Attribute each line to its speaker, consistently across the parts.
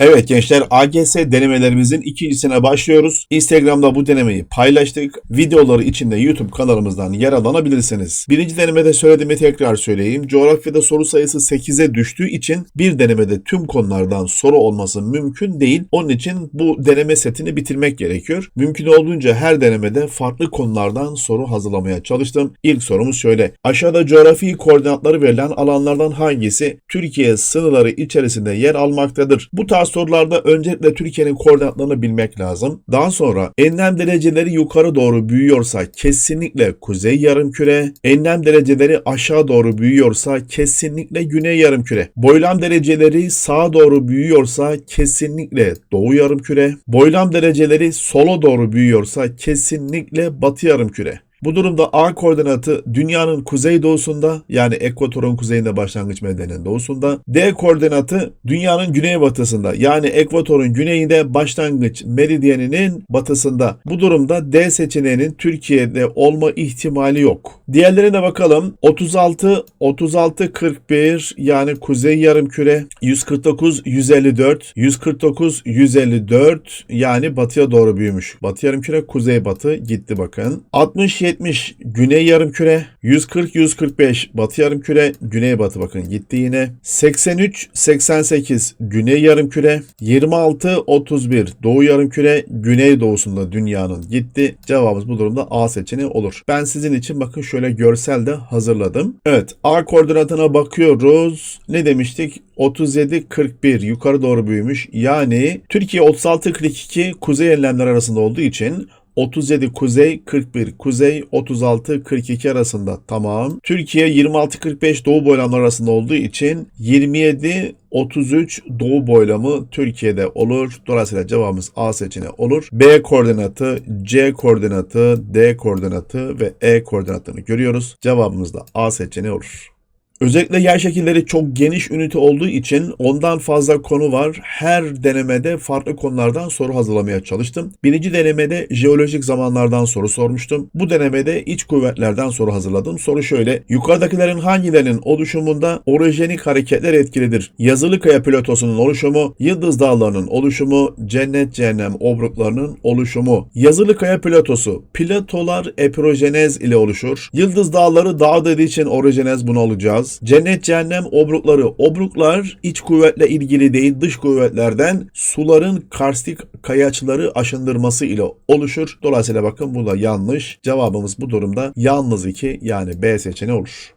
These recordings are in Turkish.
Speaker 1: Evet gençler AGS denemelerimizin ikincisine başlıyoruz. Instagram'da bu denemeyi paylaştık. Videoları içinde YouTube kanalımızdan yararlanabilirsiniz. Birinci denemede söylediğimi tekrar söyleyeyim. Coğrafyada soru sayısı 8'e düştüğü için bir denemede tüm konulardan soru olması mümkün değil. Onun için bu deneme setini bitirmek gerekiyor. Mümkün olduğunca her denemede farklı konulardan soru hazırlamaya çalıştım. İlk sorumuz şöyle. Aşağıda coğrafi koordinatları verilen alanlardan hangisi Türkiye sınırları içerisinde yer almaktadır? Bu tarz sorularda öncelikle Türkiye'nin koordinatlarını bilmek lazım. Daha sonra enlem dereceleri yukarı doğru büyüyorsa kesinlikle kuzey yarımküre, enlem dereceleri aşağı doğru büyüyorsa kesinlikle güney yarımküre, boylam dereceleri sağa doğru büyüyorsa kesinlikle doğu yarımküre, boylam dereceleri sola doğru büyüyorsa kesinlikle batı yarımküre. Bu durumda A koordinatı dünyanın kuzeydoğusunda yani ekvatorun kuzeyinde başlangıç medyanın doğusunda. D koordinatı dünyanın güneybatısında yani ekvatorun güneyinde başlangıç meridyeninin batısında. Bu durumda D seçeneğinin Türkiye'de olma ihtimali yok. Diğerlerine bakalım. 36 36 41 yani kuzey yarımküre 149 154 149 154 yani batıya doğru büyümüş. Batı yarımküre kuzey batı gitti bakın. 60 70 güney yarımküre, 140 145 batı yarımküre, güney batı bakın gitti yine. 83 88 güney yarımküre, 26 31 doğu yarımküre, güney doğusunda dünyanın gitti. Cevabımız bu durumda A seçeneği olur. Ben sizin için bakın şöyle görsel de hazırladım. Evet A koordinatına bakıyoruz. Ne demiştik? 37 41 yukarı doğru büyümüş. Yani Türkiye 36 42 kuzey enlemler arasında olduğu için 37 kuzey, 41 kuzey, 36 42 arasında. Tamam. Türkiye 26 45 doğu boylamları arasında olduğu için 27 33 doğu boylamı Türkiye'de olur. Dolayısıyla cevabımız A seçeneği olur. B koordinatı, C koordinatı, D koordinatı ve E koordinatını görüyoruz. Cevabımız da A seçeneği olur. Özellikle yer şekilleri çok geniş ünite olduğu için ondan fazla konu var. Her denemede farklı konulardan soru hazırlamaya çalıştım. Birinci denemede jeolojik zamanlardan soru sormuştum. Bu denemede iç kuvvetlerden soru hazırladım. Soru şöyle. Yukarıdakilerin hangilerinin oluşumunda orojenik hareketler etkilidir? Yazılı kaya platosunun oluşumu, yıldız dağlarının oluşumu, cennet cehennem obruklarının oluşumu. Yazılı kaya platosu, platolar epirojenez ile oluşur. Yıldız dağları dağ dediği için orojenez bunu alacağız. Cennet cehennem obrukları. Obruklar iç kuvvetle ilgili değil dış kuvvetlerden suların karstik kayaçları aşındırması ile oluşur. Dolayısıyla bakın bu da yanlış. Cevabımız bu durumda yalnız 2 yani B seçeneği olur.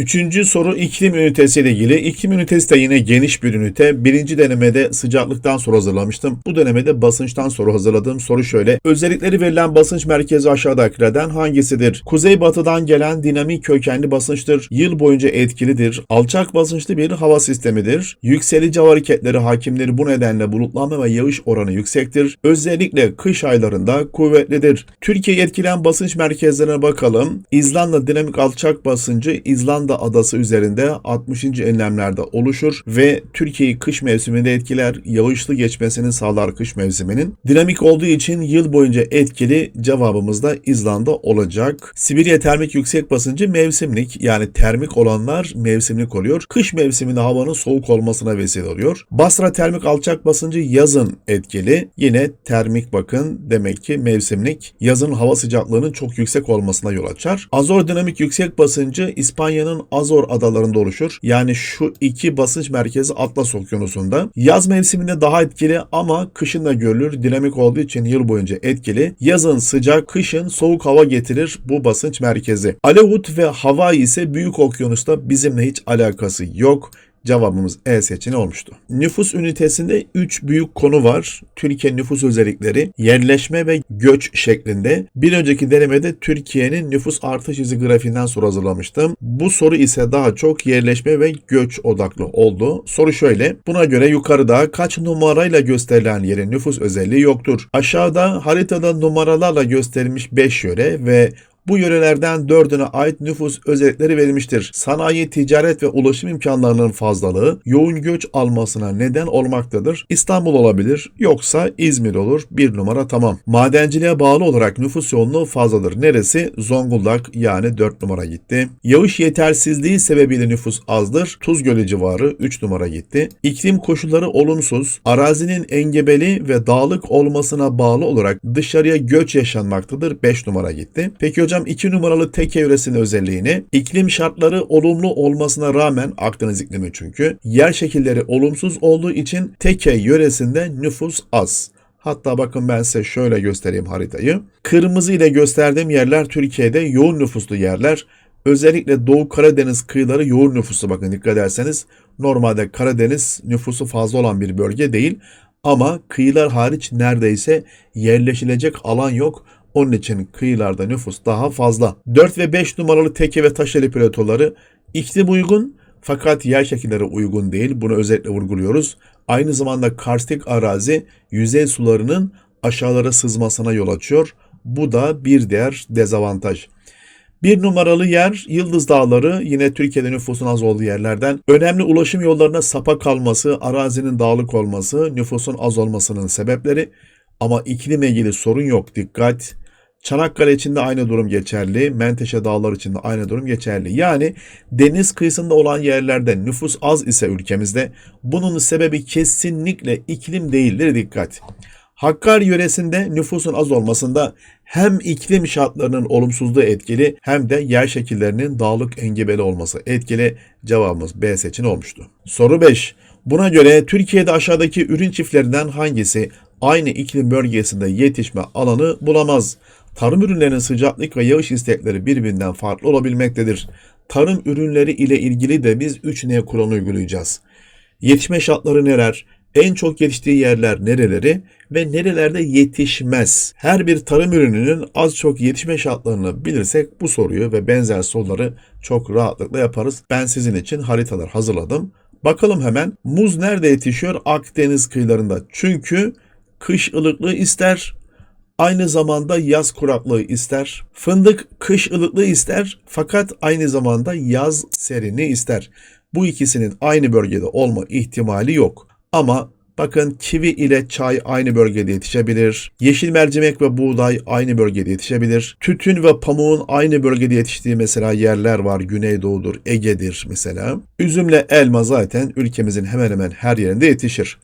Speaker 1: Üçüncü soru iklim ünitesi ile ilgili. İklim ünitesi de yine geniş bir ünite. Birinci denemede sıcaklıktan soru hazırlamıştım. Bu denemede basınçtan soru hazırladığım soru şöyle. Özellikleri verilen basınç merkezi aşağıdakilerden hangisidir? Kuzeybatıdan gelen dinamik kökenli basınçtır. Yıl boyunca etkilidir. Alçak basınçlı bir hava sistemidir. Yükselici hareketleri hakimleri bu nedenle bulutlanma ve yağış oranı yüksektir. Özellikle kış aylarında kuvvetlidir. Türkiye'yi etkileyen basınç merkezlerine bakalım. İzlanda dinamik alçak basıncı İzlanda adası üzerinde 60. enlemlerde oluşur ve Türkiye'yi kış mevsiminde etkiler, yağışlı geçmesini sağlar kış mevsiminin. Dinamik olduğu için yıl boyunca etkili cevabımız da İzlanda olacak. Sibirya termik yüksek basıncı mevsimlik yani termik olanlar mevsimlik oluyor. Kış mevsiminde havanın soğuk olmasına vesile oluyor. Basra termik alçak basıncı yazın etkili. Yine termik bakın demek ki mevsimlik. Yazın hava sıcaklığının çok yüksek olmasına yol açar. Azor dinamik yüksek basıncı İspanya'nın Azor adalarında oluşur. Yani şu iki basınç merkezi Atlas Okyanusu'nda. Yaz mevsiminde daha etkili ama kışın da görülür. Dinamik olduğu için yıl boyunca etkili. Yazın sıcak, kışın soğuk hava getirir bu basınç merkezi. Aleut ve Hawaii ise Büyük Okyanus'ta bizimle hiç alakası yok. Cevabımız E seçeneği olmuştu. Nüfus ünitesinde 3 büyük konu var. Türkiye nüfus özellikleri, yerleşme ve göç şeklinde. Bir önceki denemede Türkiye'nin nüfus artış izi grafiğinden soru hazırlamıştım. Bu soru ise daha çok yerleşme ve göç odaklı oldu. Soru şöyle. Buna göre yukarıda kaç numarayla gösterilen yerin nüfus özelliği yoktur? Aşağıda haritada numaralarla gösterilmiş 5 yöre ve Bu yörelerden dördüne ait nüfus özellikleri verilmiştir. Sanayi, ticaret ve ulaşım imkanlarının fazlalığı yoğun göç almasına neden olmaktadır. İstanbul olabilir yoksa İzmir olur. Bir numara tamam. Madenciliğe bağlı olarak nüfus yoğunluğu fazladır. Neresi? Zonguldak yani 4 numara gitti. Yağış yetersizliği sebebiyle nüfus azdır. Tuz Gölü civarı 3 numara gitti. İklim koşulları olumsuz. Arazinin engebeli ve dağlık olmasına bağlı olarak dışarıya göç yaşanmaktadır. 5 numara gitti. Peki hocam 2 numaralı Teke yöresinin özelliğini iklim şartları olumlu olmasına rağmen Akdeniz iklimi çünkü yer şekilleri olumsuz olduğu için Teke yöresinde nüfus az. Hatta bakın ben size şöyle göstereyim haritayı. Kırmızı ile gösterdiğim yerler Türkiye'de yoğun nüfuslu yerler. Özellikle Doğu Karadeniz kıyıları yoğun nüfuslu bakın dikkat ederseniz. Normalde Karadeniz nüfusu fazla olan bir bölge değil. Ama kıyılar hariç neredeyse yerleşilecek alan yok. Onun için kıyılarda nüfus daha fazla. 4 ve 5 numaralı teke ve taşeli platoları iklim uygun fakat yer şekilleri uygun değil. Bunu özellikle vurguluyoruz. Aynı zamanda karstik arazi yüzey sularının aşağılara sızmasına yol açıyor. Bu da bir diğer dezavantaj. Bir numaralı yer Yıldız Dağları yine Türkiye'de nüfusun az olduğu yerlerden. Önemli ulaşım yollarına sapa kalması, arazinin dağlık olması, nüfusun az olmasının sebepleri. Ama iklimle ilgili sorun yok dikkat. Çanakkale için de aynı durum geçerli. Menteşe Dağları için de aynı durum geçerli. Yani deniz kıyısında olan yerlerde nüfus az ise ülkemizde bunun sebebi kesinlikle iklim değildir dikkat. Hakkari yöresinde nüfusun az olmasında hem iklim şartlarının olumsuzluğu etkili hem de yer şekillerinin dağlık engebeli olması etkili cevabımız B seçeneği olmuştu. Soru 5. Buna göre Türkiye'de aşağıdaki ürün çiftlerinden hangisi aynı iklim bölgesinde yetişme alanı bulamaz? Tarım ürünlerinin sıcaklık ve yağış istekleri birbirinden farklı olabilmektedir. Tarım ürünleri ile ilgili de biz 3N kuralını uygulayacağız. Yetişme şartları neler? En çok yetiştiği yerler nereleri ve nerelerde yetişmez? Her bir tarım ürününün az çok yetişme şartlarını bilirsek bu soruyu ve benzer soruları çok rahatlıkla yaparız. Ben sizin için haritalar hazırladım. Bakalım hemen muz nerede yetişiyor? Akdeniz kıyılarında. Çünkü kış ılıklığı ister, aynı zamanda yaz kuraklığı ister. Fındık kış ılıklığı ister fakat aynı zamanda yaz serini ister. Bu ikisinin aynı bölgede olma ihtimali yok. Ama bakın kivi ile çay aynı bölgede yetişebilir. Yeşil mercimek ve buğday aynı bölgede yetişebilir. Tütün ve pamuğun aynı bölgede yetiştiği mesela yerler var. Güneydoğu'dur, Ege'dir mesela. Üzümle elma zaten ülkemizin hemen hemen her yerinde yetişir.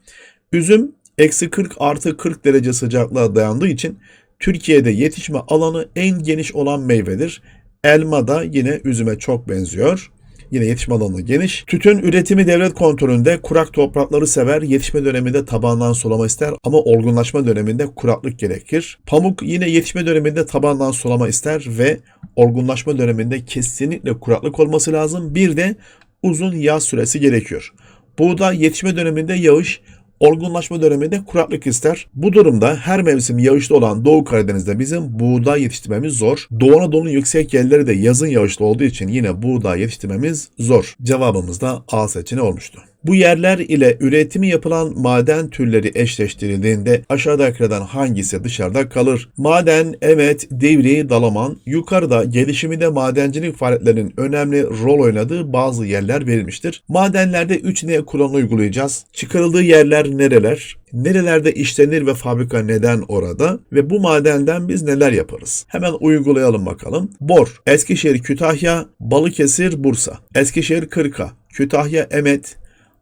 Speaker 1: Üzüm eksi 40 artı 40 derece sıcaklığa dayandığı için Türkiye'de yetişme alanı en geniş olan meyvedir. Elma da yine üzüme çok benziyor. Yine yetişme alanı geniş. Tütün üretimi devlet kontrolünde kurak toprakları sever. Yetişme döneminde tabandan sulama ister ama olgunlaşma döneminde kuraklık gerekir. Pamuk yine yetişme döneminde tabandan sulama ister ve olgunlaşma döneminde kesinlikle kuraklık olması lazım. Bir de uzun yaz süresi gerekiyor. Buğday yetişme döneminde yağış, olgunlaşma döneminde kuraklık ister. Bu durumda her mevsim yağışlı olan Doğu Karadeniz'de bizim buğday yetiştirmemiz zor. Doğu Anadolu'nun yüksek yerleri de yazın yağışlı olduğu için yine buğday yetiştirmemiz zor. Cevabımız da A seçeneği olmuştu. Bu yerler ile üretimi yapılan maden türleri eşleştirildiğinde aşağıdakilerden hangisi dışarıda kalır? Maden, evet, devri, dalaman, yukarıda gelişiminde madencilik faaliyetlerinin önemli rol oynadığı bazı yerler verilmiştir. Madenlerde 3N kuralını uygulayacağız. Çıkarıldığı yerler nereler? Nerelerde işlenir ve fabrika neden orada? Ve bu madenden biz neler yaparız? Hemen uygulayalım bakalım. Bor, Eskişehir, Kütahya, Balıkesir, Bursa. Eskişehir, Kırka, Kütahya, Emet,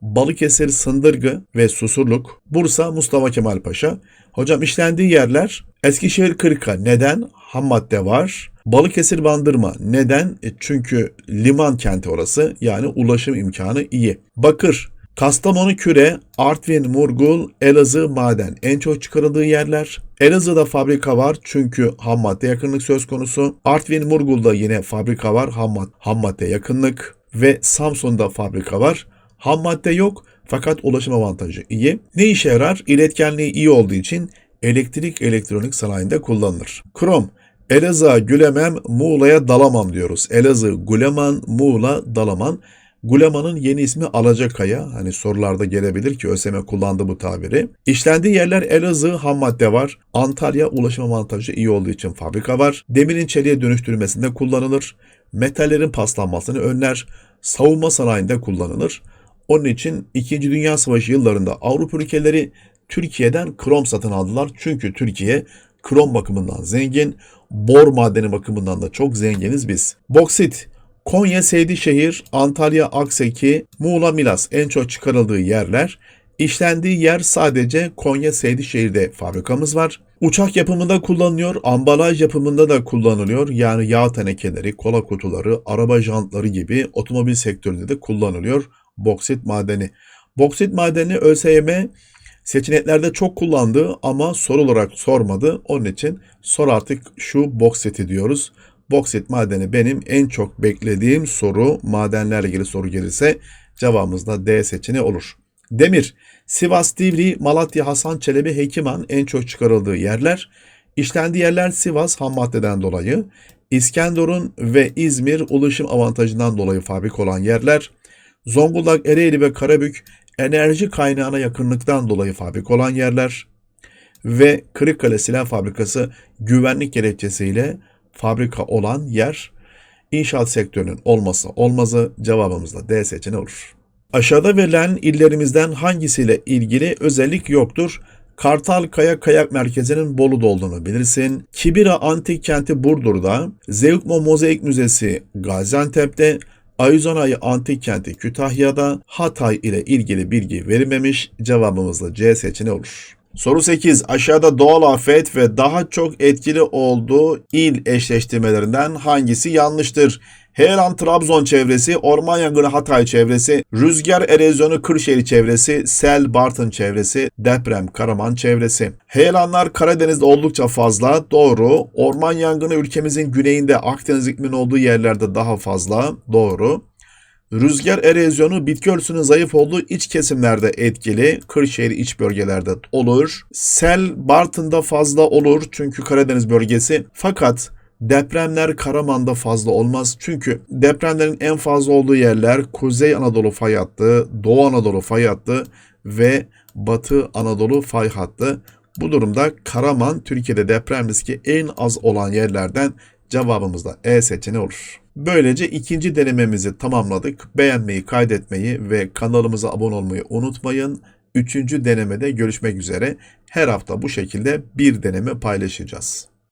Speaker 1: Balıkesir Sındırgı ve Susurluk, Bursa Mustafa Kemal Paşa. Hocam işlendiği yerler Eskişehir Kırka. Neden? Ham madde var. Balıkesir Bandırma. Neden? E çünkü liman kenti orası. Yani ulaşım imkanı iyi. Bakır. Kastamonu Küre, Artvin Murgul, Elazığ Maden en çok çıkarıldığı yerler. Elazığ'da fabrika var çünkü ham madde yakınlık söz konusu. Artvin Murgul'da yine fabrika var ham, ham madde yakınlık. Ve Samsun'da fabrika var. Ham madde yok fakat ulaşım avantajı iyi. Ne işe yarar? İletkenliği iyi olduğu için elektrik elektronik sanayinde kullanılır. Krom Elazığ'a gülemem, Muğla'ya dalamam diyoruz. Elazığ, Güleman, Muğla, Dalaman. Guleman'ın yeni ismi Alacakaya. Hani sorularda gelebilir ki ÖSYM kullandı bu tabiri. İşlendiği yerler Elazığ ham madde var. Antalya ulaşım avantajı iyi olduğu için fabrika var. Demirin çeliğe dönüştürülmesinde kullanılır. Metallerin paslanmasını önler. Savunma sanayinde kullanılır. Onun için 2. Dünya Savaşı yıllarında Avrupa ülkeleri Türkiye'den krom satın aldılar. Çünkü Türkiye krom bakımından zengin, bor madeni bakımından da çok zenginiz biz. Boksit, Konya, Seydişehir, Antalya, Akseki, Muğla, Milas en çok çıkarıldığı yerler. İşlendiği yer sadece Konya, Seydişehir'de fabrikamız var. Uçak yapımında kullanılıyor, ambalaj yapımında da kullanılıyor. Yani yağ tenekeleri, kola kutuları, araba jantları gibi otomobil sektöründe de kullanılıyor boksit madeni. Boksit madeni ÖSYM seçeneklerde çok kullandı ama soru olarak sormadı. Onun için sor artık şu boksiti diyoruz. Boksit madeni benim en çok beklediğim soru madenlerle ilgili soru gelirse cevabımız da D seçeneği olur. Demir, Sivas, Divri, Malatya, Hasan Çelebi, Hekiman en çok çıkarıldığı yerler. İşlendiği yerler Sivas ham maddeden dolayı, İskenderun ve İzmir ulaşım avantajından dolayı fabrik olan yerler. Zonguldak, Ereğli ve Karabük enerji kaynağına yakınlıktan dolayı fabrik olan yerler ve Kırıkkale Silah Fabrikası güvenlik gerekçesiyle fabrika olan yer inşaat sektörünün olması olmazı cevabımız da D seçeneği olur. Aşağıda verilen illerimizden hangisiyle ilgili özellik yoktur? Kartal Kaya Kayak Merkezi'nin Bolu'da olduğunu bilirsin. Kibira Antik Kenti Burdur'da, Zeugma Mozaik Müzesi Gaziantep'te, Ayuzanay Antik Kenti Kütahya'da Hatay ile ilgili bilgi verilmemiş. Cevabımız da C seçeneği olur. Soru 8. Aşağıda doğal afet ve daha çok etkili olduğu il eşleştirmelerinden hangisi yanlıştır? Heyelan Trabzon çevresi, orman yangını Hatay çevresi, rüzgar erozyonu Kırşehir çevresi, sel Bartın çevresi, deprem Karaman çevresi. Heyelanlar Karadeniz'de oldukça fazla, doğru. Orman yangını ülkemizin güneyinde Akdeniz ikliminin olduğu yerlerde daha fazla, doğru. Rüzgar erozyonu bitki örtüsünün zayıf olduğu iç kesimlerde etkili. Kırşehir iç bölgelerde olur. Sel Bartın'da fazla olur çünkü Karadeniz bölgesi. Fakat depremler Karaman'da fazla olmaz. Çünkü depremlerin en fazla olduğu yerler Kuzey Anadolu fay hattı, Doğu Anadolu fay hattı ve Batı Anadolu fay hattı. Bu durumda Karaman Türkiye'de deprem riski en az olan yerlerden cevabımız da E seçeneği olur. Böylece ikinci denememizi tamamladık. Beğenmeyi, kaydetmeyi ve kanalımıza abone olmayı unutmayın. Üçüncü denemede görüşmek üzere. Her hafta bu şekilde bir deneme paylaşacağız.